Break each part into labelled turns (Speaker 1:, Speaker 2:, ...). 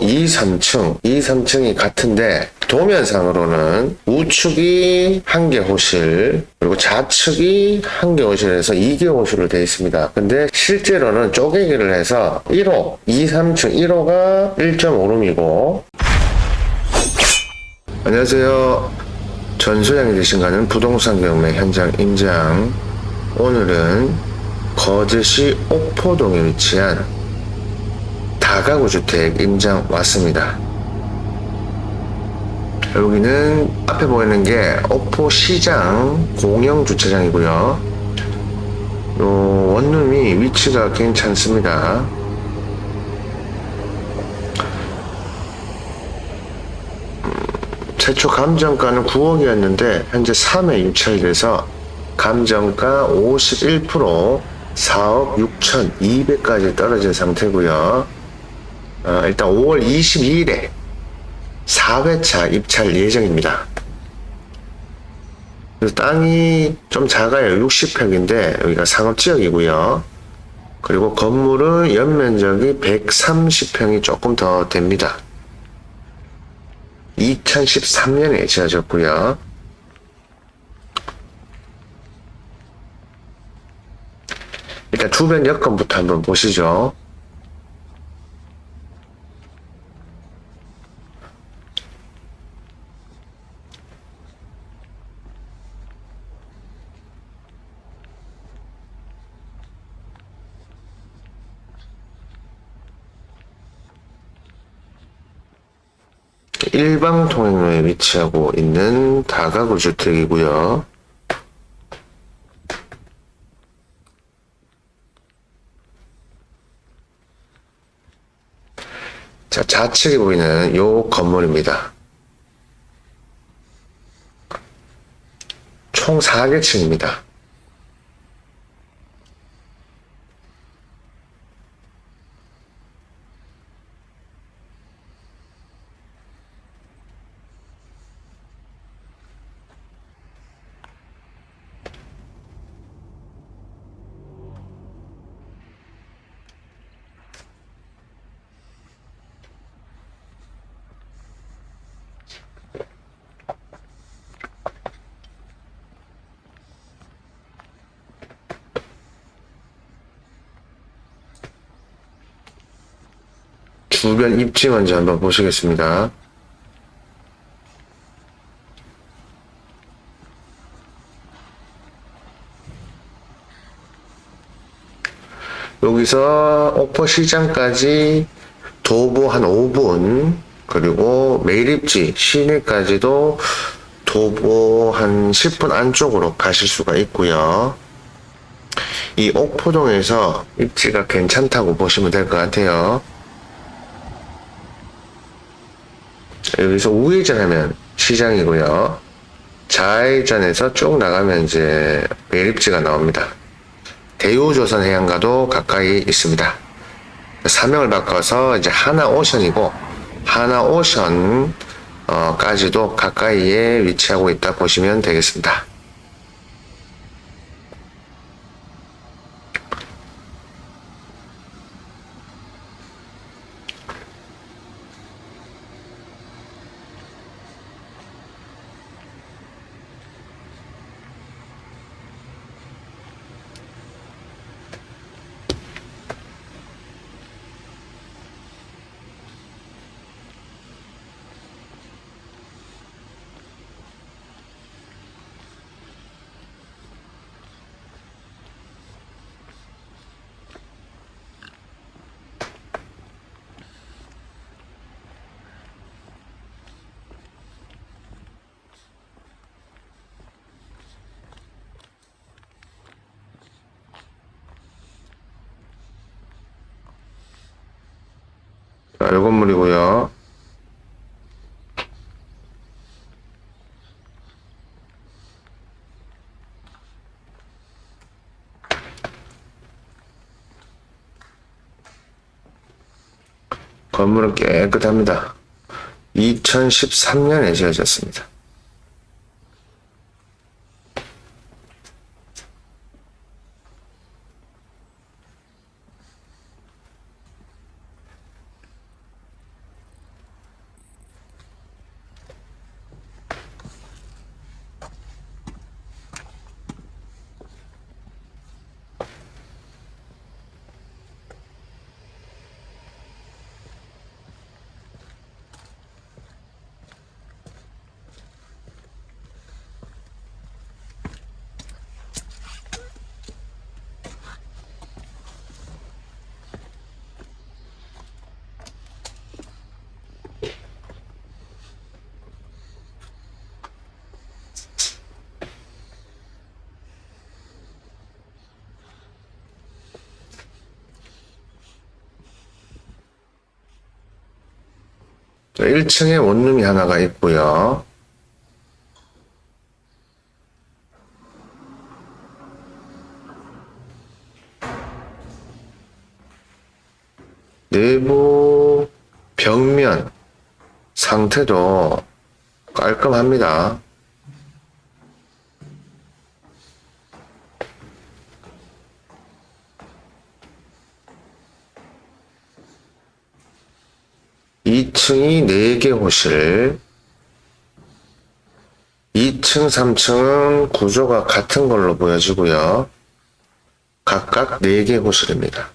Speaker 1: 2, 3층, 2, 3층이 같은데 도면상으로는 우측이 한 개 호실 그리고 좌측이 한 개 호실에서 2개 호실로 되어 있습니다. 근데 실제로는 쪼개기를 해서 1호, 2, 3층 1호가 1.5룸이고 안녕하세요. 전 소장이 되신 가는 부동산 경매 현장 임장 오늘은 거제시 옥포동에 위치한 다가구 주택 임장 왔습니다. 여기는 앞에 보이는 게 옥포 시장 공영 주차장이고요. 요 원룸이 위치가 괜찮습니다. 최초 감정가는 9억이었는데 현재 3회 유찰이 돼서 감정가 51% 4억 6,200까지 떨어진 상태고요. 어, 일단 5월 22일에 4회차 입찰 예정입니다. 땅이 좀 작아요. 60평인데 여기가 상업지역이고요. 그리고 건물은 연면적이 130평이 조금 더 됩니다. 2013년에 지어졌고요. 일단 주변 여건부터 한번 보시죠. 일방 통행로에 위치하고 있는 다가구 주택이고요. 자, 좌측에 보이는 요 건물입니다. 총 4개 층입니다. 주변 입지 먼저 한번 보시겠습니다. 여기서 옥포 시장까지 도보 한 5분 그리고 매립지 시내까지도 도보 한 10분 안쪽으로 가실 수가 있고요. 이 옥포동에서 입지가 괜찮다고 보시면 될 것 같아요. 여기서 우회전하면 시장이고요. 좌회전해서 쭉 나가면 이제 매립지가 나옵니다. 대우조선 해안가도 가까이 있습니다. 사명을 바꿔서 이제 하나오션이고 하나오션 어, 까지도 가까이에 위치하고 있다 보시면 되겠습니다. 자, 요 건물이고요. 건물은 깨끗합니다. 2013년에 지어졌습니다. 자, 1층에 원룸이 하나가 있고요. 내부 벽면 상태도 깔끔합니다. 이층이 4개 호실, 2층, 3층은 구조가 같은 걸로 보여지고요. 각각 4개 호실입니다.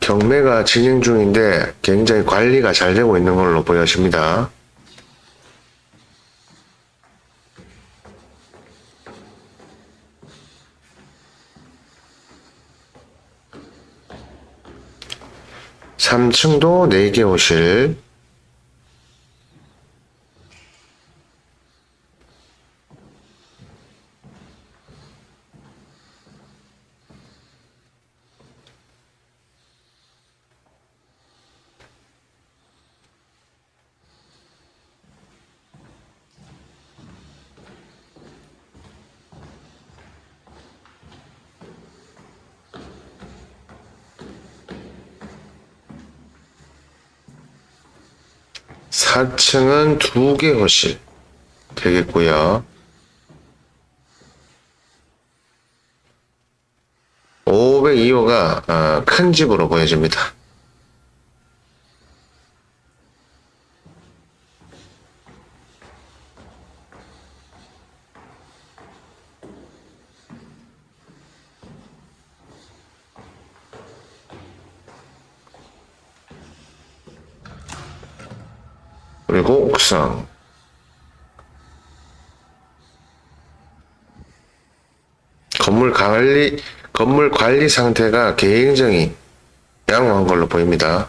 Speaker 1: 경매가 진행 중인데 굉장히 관리가 잘 되고 있는 걸로 보여집니다. 삼층도 4개 호실, 사층은 2개 호실 되겠고요. 502호가 어, 큰 집으로 보여집니다. 그리고 옥상. 건물 관리, 건물 관리 상태가 굉장히 양호한 걸로 보입니다.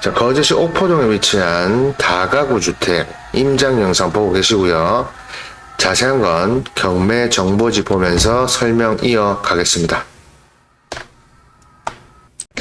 Speaker 1: 자, 거제시 옥포동에 위치한 다가구 주택 임장 영상 보고 계시고요. 자세한 건 경매 정보지 보면서 설명 이어가겠습니다.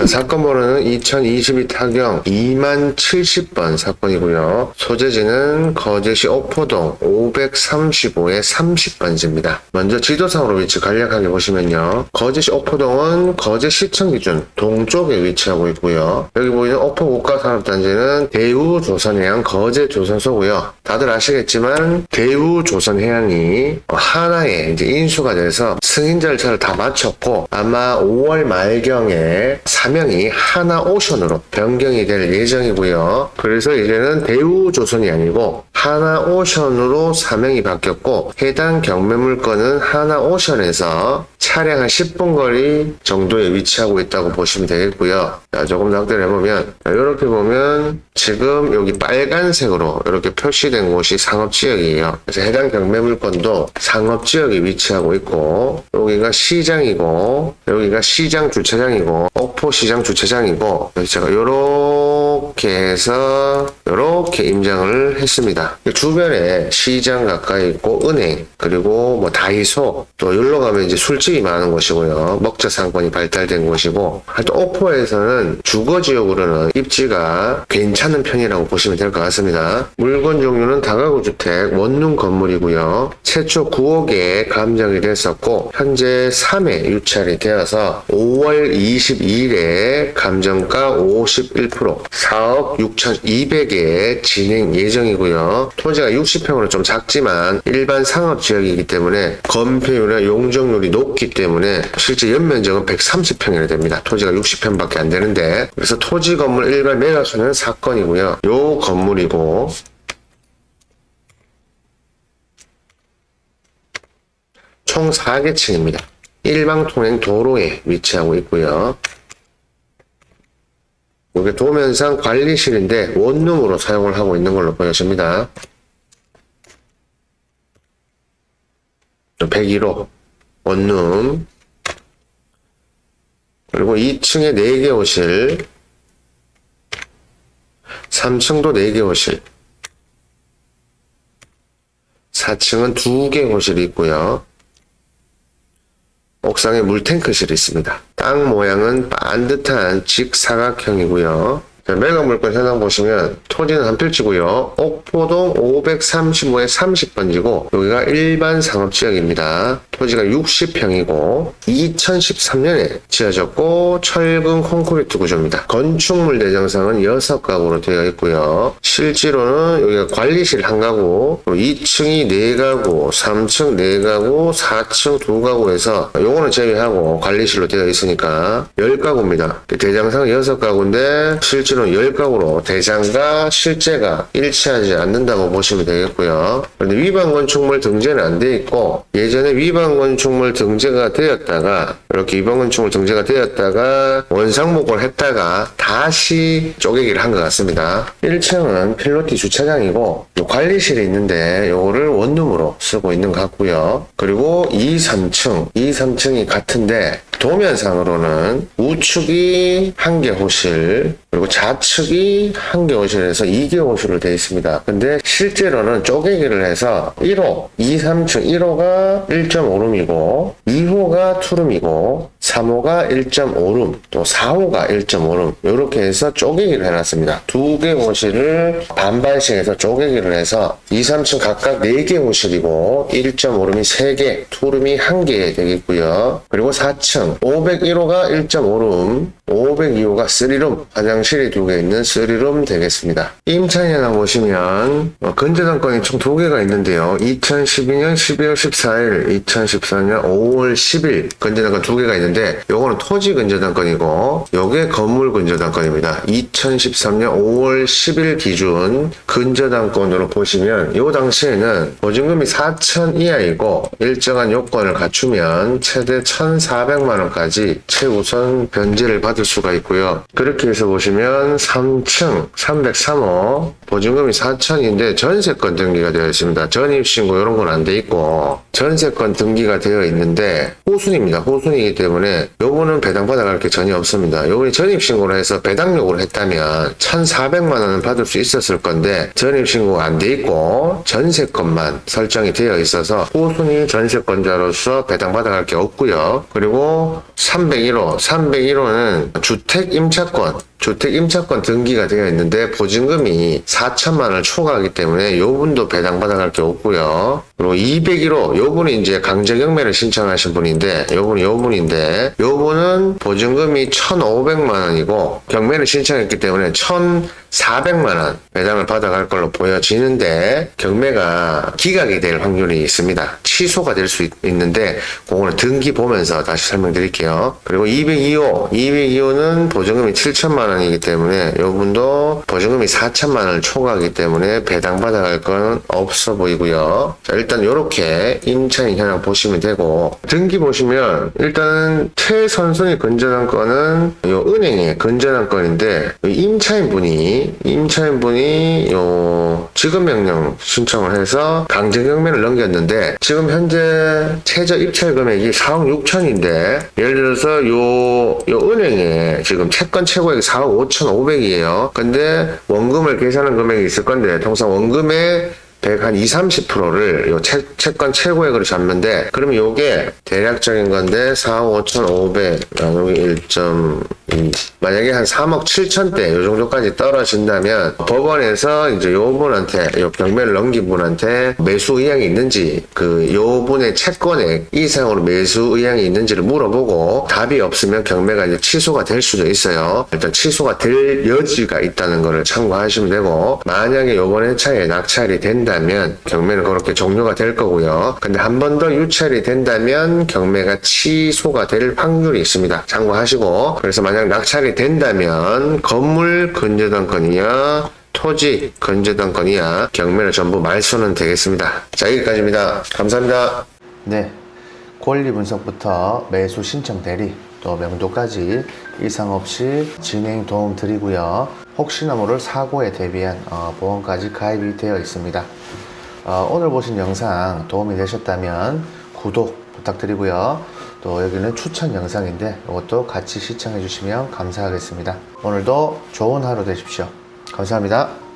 Speaker 1: 자, 사건 번호는 2022 타경 2만 70번 사건이고요. 소재지는 거제시 옥포동 535의 30번지입니다. 먼저 지도상으로 위치 간략하게 보시면요. 거제시 옥포동은 거제시청 기준 동쪽에 위치하고 있고요. 여기 보이는 옥포 국가산업단지는 대우조선해양 거제조선소고요. 다들 아시겠지만 대우조선해양이 하나의 이제 인수가 돼서 승인 절차를 다 마쳤고 아마 5월 말경에 사명이 하나오션으로 변경이 될 예정이고요. 그래서 이제는 대우조선이 아니고 하나오션으로 사명이 바뀌었고 해당 경매 물건은 하나오션에서 차량 한 10분 거리 정도에 위치하고 있다고 보시면 되겠고요. 자, 조금 더 확대를 해보면 이렇게 보면 지금 여기 빨간색으로 이렇게 표시된 곳이 상업지역이에요. 그래서 해당 경매 물건도 상업지역에 위치하고 있고 여기가 시장이고 여기가 시장 주차장이고 옥포시장 주차장이고 그래서 제가 이렇게 해서 이렇게 임장을 했습니다. 주변에 시장 가까이 있고 은행 그리고 뭐 다이소 또 여기로 가면 이제 술집이 많은 곳이고요. 먹자 상권이 발달된 곳이고 하여튼 옥포에서는 주거 지역으로는 입지가 괜찮은 편이라고 보시면 될 것 같습니다. 물건 종류는 다가구 주택 원룸 건물이고요. 최초 9억에 감정이 됐었고 현재 3회 유찰이 되어서 5월 22일에 감정가 51% 4억 6,200에 진행 예정이고요. 토지가 60평으로 좀 작지만 일반 상업 지역이기 때문에 건폐율이나 용적률이 높기 때문에 실제 연면적은 130평이나 됩니다. 토지가 60평밖에 안 되는데 그래서 토지 건물 일괄 매각수는 사건이고요. 요 건물이고 총 4개 층입니다. 일방 통행 도로에 위치하고 있고요. 이게 도면상 관리실인데 원룸으로 사용을 하고 있는 걸로 보여집니다. 101호 원룸 그리고 2층에 4개 호실 3층도 4개 호실 4층은 2개 호실이 있고요. 옥상에 물탱크실이 있습니다. 땅 모양은 반듯한 직사각형이고요. 자, 매각 물건 현황 보시면 토지는 한 필지고요. 옥포동 535에 30번지고 여기가 일반 상업지역입니다. 토지가 60평이고 2013년에 지어졌고 철근 콘크리트 구조입니다. 건축물 대장상은 6가구로 되어 있고요. 실제로는 여기가 관리실 한 가구, 2층이 4가구, 3층 4가구, 4층 2가구에서 요거는 제외하고 관리실로 되어 있으니까 10가구입니다. 대장상 6가구인데 실제로 는 10가구로 대장과 실제가 일치하지 않는다고 보시면 되겠고요. 그런데 위반 건축물 등재는 안 돼 있고 예전에 위반 건축물 등재가 되었다가 이렇게 위반 건축물 등재가 되었다가 원상복구를 했다가 다시 쪼개기를 한 것 같습니다. 1층은 필로티 주차장이고 요 관리실이 있는데 요거를 원룸으로 쓰고 있는 것 같고요. 그리고 2, 3층, 2, 3층이 같은데 도면상으로는 우측이 한 개 호실 그리고 좌측이 한 개 호실에서 2개 호실로 되어 있습니다. 근데 실제로는 쪼개기를 해서 1호, 2, 3층 1호가 1.5룸이고 2호가 투룸이고 3호가 1.5룸 또 4호가 1.5룸 이렇게 해서 쪼개기를 해놨습니다. 두 개 호실을 반반씩 해서 쪼개기를 해서 2, 3층 각각 4개 호실이고 1.5룸이 3개, 투룸이 1개 되겠고요. 그리고 4층 501호가 1.5룸 502호가 3룸 화장실이 두개 있는 3룸 되겠습니다. 임차인이나 보시면 어, 근저당권이 총두 개가 있는데요. 2012년 12월 14일, 2014년 5월 10일 근저당권 두 개가 있는데 요거는 토지 근저당권이고 요게 건물 근저당권입니다. 2013년 5월 10일 기준 근저당권으로 보시면 요 당시에는 보증금이 4천 이하이고 일정한 요건을 갖추면 최대 1,400만 원까지 최우선 변제를 받을 수가 있고요. 그렇게 해서 보시면 3층 303호 보증금이 4천인데 전세권 등기가 되어 있습니다. 전입신고 이런 건 안 돼 있고 전세권 등기가 되어 있는데 호순입니다. 호순이기 때문에 요거는 배당받아갈 게 전혀 없습니다. 요번에 전입신고를 해서 배당 요구를 했다면 1,400만 원은 받을 수 있었을 건데 전입신고가 안 돼 있고 전세권만 설정이 되어 있어서 호순이 전세권자로서 배당받아갈 게 없고요. 그리고 301호, 301호는 주택 임차권 주택 임차권 등기가 되어 있는데 보증금이 4천만 원을 초과하기 때문에 요 분도 배당받아갈 게 없고요. 그리고 201호 요 분이 이제 강제경매를 신청하신 분인데 요 분이 요 분인데 요 분은 보증금이 1,500만 원이고 경매를 신청했기 때문에 1,400만 원 배당을 받아갈 걸로 보여지는데 경매가 기각이 될 확률이 있습니다. 취소가 될 수 있는데 그거는 등기 보면서 다시 설명드릴게요. 그리고 202호 202호는 보증금이 7천만 원이기 때문에 요분도 보증금이 4천만 원을 초과하기 때문에 배당 받아갈 건 없어 보이고요. 자, 일단 요렇게 임차인 현황 보시면 되고 등기 보시면 일단 최선순위 근저당권은 요 은행의 근저당권인데 이 임차인 분이 임차인 분이 요 지급 명령 신청을 해서 강제 경매를 넘겼는데 지금 현재 최저 입찰 금액이 4억 6천인데 예를 들어서 요, 요 은행에 지금 채권 최고액이 4억 5천 5백이에요. 근데 원금을 계산한 금액이 있을 건데 통상 원금의 100, 한 20, 30%를 요 채, 채권 최고액으로 잡는데, 그러면 요게 대략적인 건데, 4억 5천 5백, 나누기 1.2. 만약에 한 3억 7천대, 요 정도까지 떨어진다면, 법원에서 이제 요 분한테, 요 경매를 넘긴 분한테 매수 의향이 있는지, 그, 요 분의 채권액 이상으로 매수 의향이 있는지를 물어보고, 답이 없으면 경매가 이제 취소가 될 수도 있어요. 일단 취소가 될 여지가 있다는 거를 참고하시면 되고, 만약에 요번 회차에 낙찰이 된다면 경매는 그렇게 종료가 될 거고요. 근데 한 번 더 유찰이 된다면 경매가 취소가 될 확률이 있습니다. 참고하시고, 그래서 만약 낙찰이 된다면 건물 근저당권이야 토지 근저당권이야 경매를 전부 말소는 되겠습니다. 자 여기까지입니다. 감사합니다. 네. 권리 분석부터 매수 신청 대리 또 명도까지 이상 없이 진행 도움 드리고요. 혹시나 모를 사고에 대비한 어, 보험까지 가입이 되어 있습니다. 어, 오늘 보신 영상 도움이 되셨다면 구독 부탁드리고요. 또 여기는 추천 영상인데 이것도 같이 시청해 주시면 감사하겠습니다. 오늘도 좋은 하루 되십시오. 감사합니다.